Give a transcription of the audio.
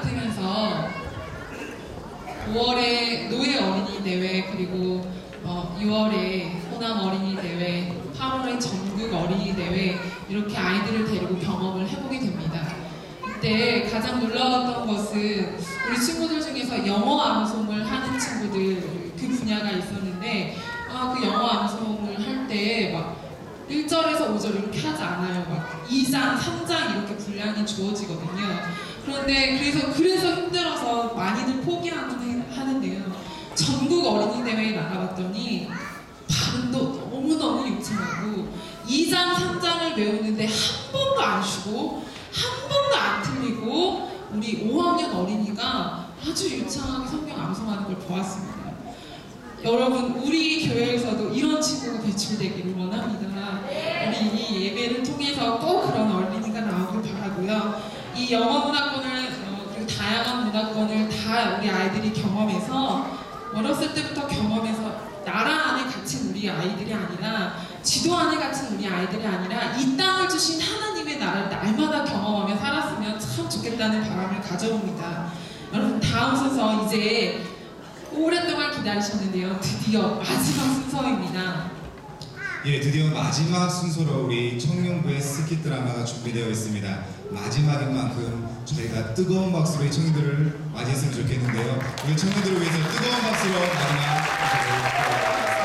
중에서 5월에 노예 어린이 대회 그리고 어, 6월에 호남 어린이 대회, 8월에 전국 어린이 대회 이렇게 아이들을 데리고 경험을 해보게 됩니다. 이때 가장 놀라웠던 것은 우리 친구들 중에서 영어 암송을 하는 친구들 그 분야가 있었는데 아, 그 영어 1절에서 5절 이렇게 하지 않아요. 막 2장, 3장 이렇게 분량이 주어지거든요. 그런데 그래서 그래서 힘들어서 많이들 포기하는 하는데요. 전국 어린이 대회에 나가봤더니 발음도 너무너무 유창하고 2장, 3장을 외우는데 한 번도 안 쉬고 한 번도 안 틀리고 우리 5학년 어린이가 아주 유창하게 성경 암송하는 걸 보았습니다. 여러분 우리 교회에서도 이런 친구가 배출되기를 원합니다. 꼭 그런 어린이가 나오길 바라고요. 이 영어 문화권을 어, 그리고 다양한 문화권을 다 우리 아이들이 경험해서 어렸을 때부터 경험해서 나라 안에 갇힌 우리 아이들이 아니라 지도 안에 갇힌 우리 아이들이 아니라 이 땅을 주신 하나님의 나라를 날마다 경험하며 살았으면 참 좋겠다는 바람을 가져옵니다. 여러분 다음 순서 이제 오랫동안 기다리셨는데요. 드디어 마지막 순서입니다. 예, 드디어 마지막 순서로 우리 청년부의 스키 드라마가 준비되어 있습니다. 마지막인 만큼 저희가 뜨거운 박수로 이 청년들을 맞이했으면 좋겠는데요. 우리 청년들을 위해서 뜨거운 박수로 마지막